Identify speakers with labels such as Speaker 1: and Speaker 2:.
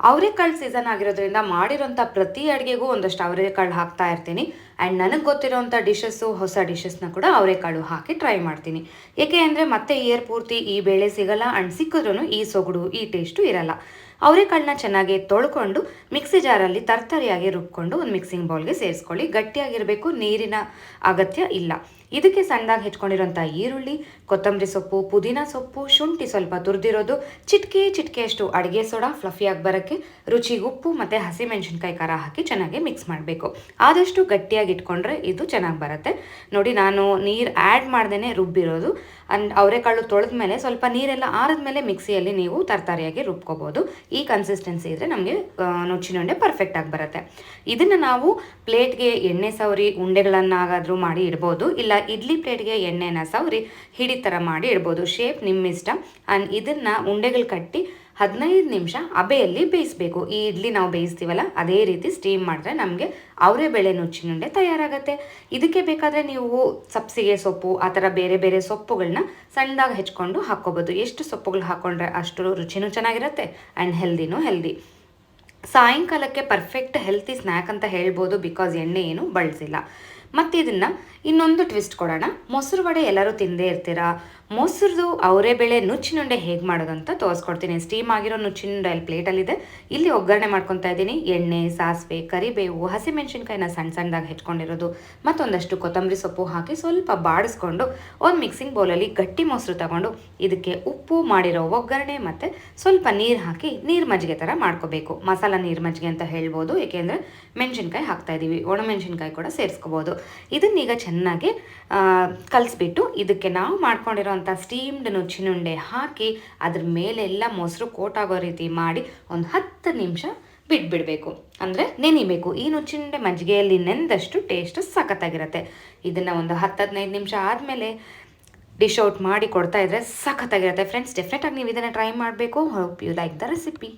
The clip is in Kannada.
Speaker 1: ಅವರೆಕಾಳು ಸೀಸನ್ ಆಗಿರೋದ್ರಿಂದ ಮಾಡಿರೋಂಥ ಪ್ರತಿ ಅಡುಗೆಗೂ ಒಂದಷ್ಟು ಅವರೆಕಾಳು ಹಾಕ್ತಾ ಇರ್ತೀನಿ. ಆ್ಯಂಡ್ ನನಗೆ ಗೊತ್ತಿರೋಂಥ ಡಿಶಸ್ಸು ಹೊಸ ಡಿಶಸ್ನ ಕೂಡ ಅವರೆಕಾಳು ಹಾಕಿ ಟ್ರೈ ಮಾಡ್ತೀನಿ. ಏಕೆ ಅಂದರೆ ಮತ್ತೆ ಇಯರ್ ಪೂರ್ತಿ ಈ ಬೇಳೆ ಸಿಗಲ್ಲ ಆ್ಯಂಡ್ ಸಿಕ್ಕಿದ್ರೂ ಈ ಸೊಗಡು, ಈ ಟೇಸ್ಟು ಇರಲ್ಲ. ಅವರೆಕಾಳನ್ನ ಚೆನ್ನಾಗಿ ತೊಳ್ಕೊಂಡು ಮಿಕ್ಸಿ ಜಾರಲ್ಲಿ ತರ್ತರಿಯಾಗಿ ರುಬ್ಕೊಂಡು ಒಂದು ಮಿಕ್ಸಿಂಗ್ ಬೌಲ್ಗೆ ಸೇರಿಸ್ಕೊಳ್ಳಿ. ಗಟ್ಟಿಯಾಗಿರಬೇಕು, ನೀರಿನ ಅಗತ್ಯ ಇಲ್ಲ. ಇದಕ್ಕೆ ಸಣ್ಣದಾಗಿ ಹೆಚ್ಕೊಂಡಿರೋಂಥ ಈರುಳ್ಳಿ, ಕೊತ್ತಂಬರಿ ಸೊಪ್ಪು, ಪುದೀನ ಸೊಪ್ಪು, ಶುಂಠಿ ಸ್ವಲ್ಪ ತುರಿದಿರೋದು, ಚಿಟಿಕೆ ಚಿಟಿಕೆಯಷ್ಟು ಅಡುಗೆ ಸೋಡಾ ಫ್ಲಫಿಯಾಗಿ ಬರೋಕ್ಕೆ ರುಚಿಗೆ ಉಪ್ಪು ಮತ್ತು ಹಸಿಮೆಣಸಿನ್ಕಾಯಿ ಖಾರ ಹಾಕಿ ಚೆನ್ನಾಗಿ ಮಿಕ್ಸ್ ಮಾಡಬೇಕು. ಆದಷ್ಟು ಗಟ್ಟಿಯಾಗಿ ಇಟ್ಕೊಂಡ್ರೆ ಇದು ಚೆನ್ನಾಗಿ ಬರುತ್ತೆ. ನೋಡಿ, ನಾನು ನೀರು ಆ್ಯಡ್ ಮಾಡ್ದೇ ರುಬ್ಬಿರೋದು. ಅಂಡ್ ಅವರೆಕಾಳು ತೊಳೆದ ಮೇಲೆ ಸ್ವಲ್ಪ ನೀರೆಲ್ಲ ಆರಿದ ಮೇಲೆ ಮಿಕ್ಸಿಯಲ್ಲಿ ನೀವು ತರಕಾರಿಯಾಗಿ ರುಬ್ಕೋಬೋದು. ಈ ಕನ್ಸಿಸ್ಟೆನ್ಸಿ ಇದ್ದರೆ ನಮಗೆ ಉಂಡೆ ಪರ್ಫೆಕ್ಟಾಗಿ ಬರುತ್ತೆ. ಇದನ್ನು ನಾವು ಪ್ಲೇಟ್ಗೆ ಎಣ್ಣೆ ಸವರಿ, ಉಂಡೆಗಳನ್ನಾಗಾದರೂ ಮಾಡಿ ಇಡ್ಬೋದು. ಇಲ್ಲ, ಇಡ್ಲಿ ಪ್ಲೇಟ್ಗೆ ಎಣ್ಣೆನ ಸವರಿ ಹಿಡಿ ಥರ ಮಾಡಿ ಇಡ್ಬೋದು. ಶೇಪ್ ನಿಮ್ಮ ಇಷ್ಟ ಆ್ಯಂಡ್ ಇದನ್ನು ಉಂಡೆಗಳು ಕಟ್ಟಿ ಹದಿನೈದು ನಿಮಿಷ ಅಬೆಯಲ್ಲಿ ಬೇಯಿಸಬೇಕು. ಈ ಇಡ್ಲಿ ನಾವು ಬೇಯಿಸ್ತೀವಲ್ಲ, ಅದೇ ರೀತಿ ಸ್ಟೀಮ್ ಮಾಡಿದ್ರೆ ನಮಗೆ ಅವರೇ ಬೇಳೆ ನುಚ್ಚಿನುಂಡೆ ತಯಾರಾಗುತ್ತೆ. ಇದಕ್ಕೆ ಬೇಕಾದರೆ ನೀವು ಸಬ್ಸಿಗೆ ಸೊಪ್ಪು, ಆ ಥರ ಬೇರೆ ಬೇರೆ ಸೊಪ್ಪುಗಳನ್ನ ಸಣ್ಣದಾಗಿ ಹೆಚ್ಕೊಂಡು ಹಾಕ್ಕೋಬೋದು. ಎಷ್ಟು ಸೊಪ್ಪುಗಳು ಹಾಕ್ಕೊಂಡ್ರೆ ಅಷ್ಟು ರುಚಿನೂ ಚೆನ್ನಾಗಿರುತ್ತೆ ಆ್ಯಂಡ್ ಹೆಲ್ದಿನೂ ಹೆಲ್ದಿ ಸಾಯಂಕಾಲಕ್ಕೆ ಪರ್ಫೆಕ್ಟ್ ಹೆಲ್ತಿ ಸ್ನ್ಯಾಕ್ ಅಂತ ಹೇಳ್ಬೋದು ಬಿಕಾಸ್ ಎಣ್ಣೆ ಏನು ಬಳಸಿಲ್ಲ. ಮತ್ತು ಇದನ್ನು ಇನ್ನೊಂದು ಟ್ವಿಸ್ಟ್ ಕೊಡೋಣ. ಮೊಸರು ವಡೆ ಎಲ್ಲರೂ ತಿಂದೇ ಇರ್ತೀರಾ? ಮೊಸರು ಅವರೇ ಬೇಳೆ ನುಚ್ಚಿನುಂಡೆ ಹೇಗೆ ಮಾಡೋದು ಅಂತ ತೋರಿಸ್ಕೊಡ್ತೀನಿ ಸ್ಟೀಮ್ ಆಗಿರೋ ನುಚ್ಚಿನುಂಡೆ ಅಲ್ಲಿ ಪ್ಲೇಟಲ್ಲಿದೆ ಇಲ್ಲಿ ಒಗ್ಗರಣೆ ಮಾಡ್ಕೊತಾ ಇದ್ದೀನಿ. ಎಣ್ಣೆ, ಸಾಸಿವೆ, ಕರಿಬೇವು, ಹಸಿಮೆಣಸಿನ್ಕಾಯಿನ ಸಣ್ಣ ಸಣ್ಣದಾಗಿ ಹೆಚ್ಕೊಂಡಿರೋದು. ಮತ್ತೊಂದಷ್ಟು ಕೊತ್ತಂಬರಿ ಸೊಪ್ಪು ಹಾಕಿ ಸ್ವಲ್ಪ ಬಾಡಿಸ್ಕೊಂಡು ಒಂದು ಮಿಕ್ಸಿಂಗ್ ಬೌಲಲ್ಲಿ ಗಟ್ಟಿ ಮೊಸರು ತಗೊಂಡು ಇದಕ್ಕೆ ಉಪ್ಪು ಮಾಡಿರೋ ಒಗ್ಗರಣೆ ಮತ್ತು ಸ್ವಲ್ಪ ನೀರು ಹಾಕಿ ನೀರು ಮಜ್ಜಿಗೆ ಥರ ಮಾಡ್ಕೋಬೇಕು. ಮಸಾಲ ನೀರು ಮಜ್ಜಿಗೆ ಅಂತ ಹೇಳ್ಬೋದು. ಏಕೆಂದರೆ ಮೆಣಸಿನ್ಕಾಯಿ ಹಾಕ್ತಾ ಇದ್ದೀವಿ ಒಣಮೆಣಸಿನ್ಕಾಯಿ ಕೂಡ ಸೇರಿಸ್ಕೋಬೋದು. ಇದನ್ನೀಗ ಚೆನ್ನಾಗಿ ಕಲಿಸ್ಬಿಟ್ಟು ಇದಕ್ಕೆ ನಾವು ಮಾಡ್ಕೊಂಡಿರೋಂಥ ಸ್ಟೀಮ್ಡ್ ನುಚ್ಚಿನುಂಡೆ ಹಾಕಿ ಅದ್ರ ಮೇಲೆಲ್ಲ ಮೊಸರು ಕೋಟಾಗೋ ರೀತಿ ಮಾಡಿ ಒಂದು ಹತ್ತು ನಿಮಿಷ ಬಿಟ್ಬಿಡಬೇಕು. ಅಂದರೆ ನೆನಿಬೇಕು. ಈ ನುಚ್ಚಿನುಂಡೆ ಮಜ್ಜಿಗೆಯಲ್ಲಿ ನೆಂದಷ್ಟು ಟೇಸ್ಟ್ ಸಖತ್ತಾಗಿರುತ್ತೆ. ಇದನ್ನು ಒಂದು ಹತ್ತು ಹದಿನೈದು ನಿಮಿಷ ಆದಮೇಲೆ ಡಿಶ್ ಔಟ್ ಮಾಡಿ ಕೊಡ್ತಾ ಇದ್ರೆ ಸಖತ್ತಾಗಿರುತ್ತೆ. ಫ್ರೆಂಡ್ಸ್ ಡೆಫಿನೆಟಾಗಿ ನೀವು ಇದನ್ನು ಟ್ರೈ ಮಾಡಬೇಕು. Hope you like the recipe